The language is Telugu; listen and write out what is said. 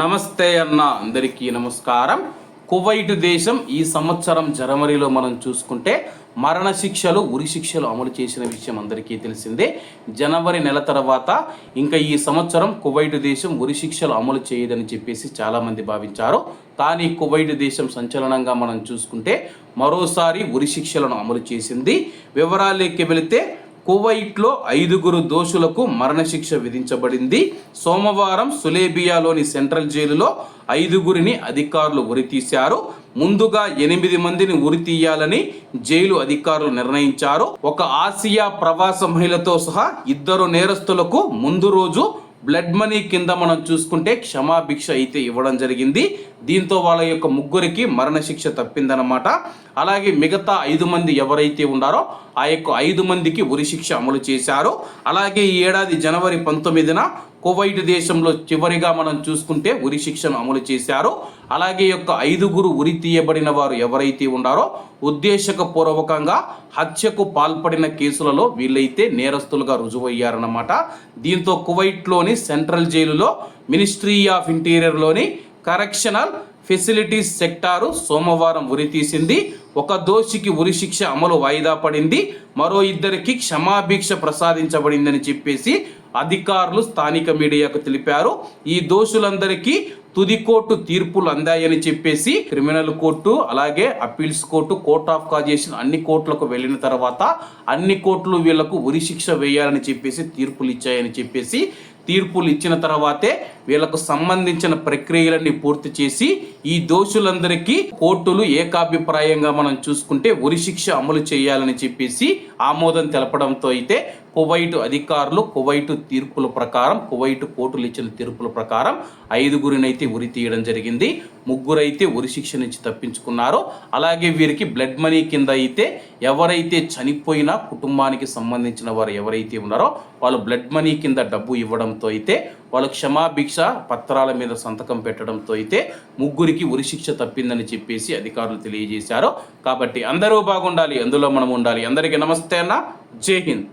నమస్తే అన్న అందరికీ నమస్కారం. కువైట్ దేశం ఈ సంవత్సరం జనవరిలో మనం చూసుకుంటే మరణ శిక్షలు ఉరి శిక్షలు అమలు చేసిన విషయం అందరికీ తెలిసిందే. జనవరి నెల తర్వాత ఇంకా ఈ సంవత్సరం కువైట్ దేశం ఉరి శిక్షలు అమలు చేయదని చెప్పేసి చాలామంది భావించారు. కానీ కువైట్ దేశం సంచలనంగా మనం చూసుకుంటే మరోసారి ఉరి శిక్షలను అమలు చేసింది. వివరాలకి వెళితే కువైట్లో ఐదుగురు దోషులకు మరణశిక్ష విధించబడింది. సోమవారం సులేబియాలోని సెంట్రల్ జైలులో ఐదుగురిని అధికారులు ఉరితీశారు. ముందుగా ఎనిమిది మందిని ఉరి తీయాలని జైలు అధికారులు నిర్ణయించారు. ఒక ఆసియా ప్రవాస మహిళతో సహా ఇద్దరు నేరస్తులకు ముందు రోజు బ్లడ్ మనీ కింద మనం చూసుకుంటే క్షమాభిక్ష అయితే ఇవ్వడం జరిగింది. దీంతో వాళ్ళ యొక్క ముగ్గురికి మరణశిక్ష తప్పిందనమాట అలాగే మిగతా ఐదు మంది ఎవరైతే ఉన్నారో ఆ యొక్క ఐదు మందికి ఉరిశిక్ష అమలు చేశారు. అలాగే ఈ ఏడాది జనవరి పంతొమ్మిదిన కువైట్ దేశంలో చివరిగా మనం చూసుకుంటే ఉరి శిక్షను అమలు చేశారు. అలాగే యొక్క ఐదుగురు ఉరి తీయబడిన వారు ఎవరైతే ఉన్నారో ఉద్దేశకపూర్వకంగా హత్యకు పాల్పడిన కేసులలో వీళ్ళైతే నేరస్తులుగా రుజువయ్యారన్నమాట. దీంతో కువైట్లోని సెంట్రల్ జైలులో మినిస్ట్రీ ఆఫ్ ఇంటీరియర్లోని కరెక్షనల్ ఫెసిలిటీస్ సెక్టారు సోమవారం ఉరి తీసింది. ఒక దోషికి ఉరి శిక్ష అమలు వాయిదా పడింది. మరో ఇద్దరికి క్షమాభిక్ష ప్రసాదించబడిందని చెప్పేసి అధికారులు స్థానిక మీడియాకు తెలిపారు. ఈ దోషులందరికీ తుది కోర్టు తీర్పులు అందాయని చెప్పేసి క్రిమినల్ కోర్టు అలాగే appeals court court of cassation అన్ని కోర్టులకు వెళ్ళిన తర్వాత అన్ని కోర్టులు వీళ్ళకు ఉరి శిక్ష వేయాలని చెప్పేసి తీర్పులు ఇచ్చాయని చెప్పేసి తీర్పులు ఇచ్చిన తర్వాతే వీళ్ళకు సంబంధించిన ప్రక్రియలన్నీ పూర్తి చేసి ఈ దోషులందరికీ కోర్టులు ఏకాభిప్రాయంగా మనం చూసుకుంటే ఉరిశిక్ష అమలు చేయాలని చెప్పేసి ఆమోదం తెలపడంతో అయితే కువైటు అధికారులు కువైటు తీర్పుల ప్రకారం కువైటు కోర్టులు ఇచ్చిన తీర్పుల ప్రకారం ఐదుగురినైతే ఉరి తీయడం జరిగింది. ముగ్గురైతే ఉరిశిక్ష నుంచి తప్పించుకున్నారు. అలాగే వీరికి బ్లడ్ మనీ కింద అయితే ఎవరైతే చనిపోయిన కుటుంబానికి సంబంధించిన వారు ఎవరైతే ఉన్నారో వాళ్ళు బ్లడ్ మనీ కింద డబ్బు ఇవ్వడంతో అయితే వాళ్ళు క్షమాభిక్ష పత్రాల మీద సంతకం పెట్టడంతో అయితే ముగ్గురికి ఉరిశిక్ష తప్పిందని చెప్పేసి అధికారులు తెలియజేశారు. కాబట్టి అందరూ బాగుండాలి అందులో మనం ఉండాలి అందరికీ నమస్తే అన్న. జై హింద్.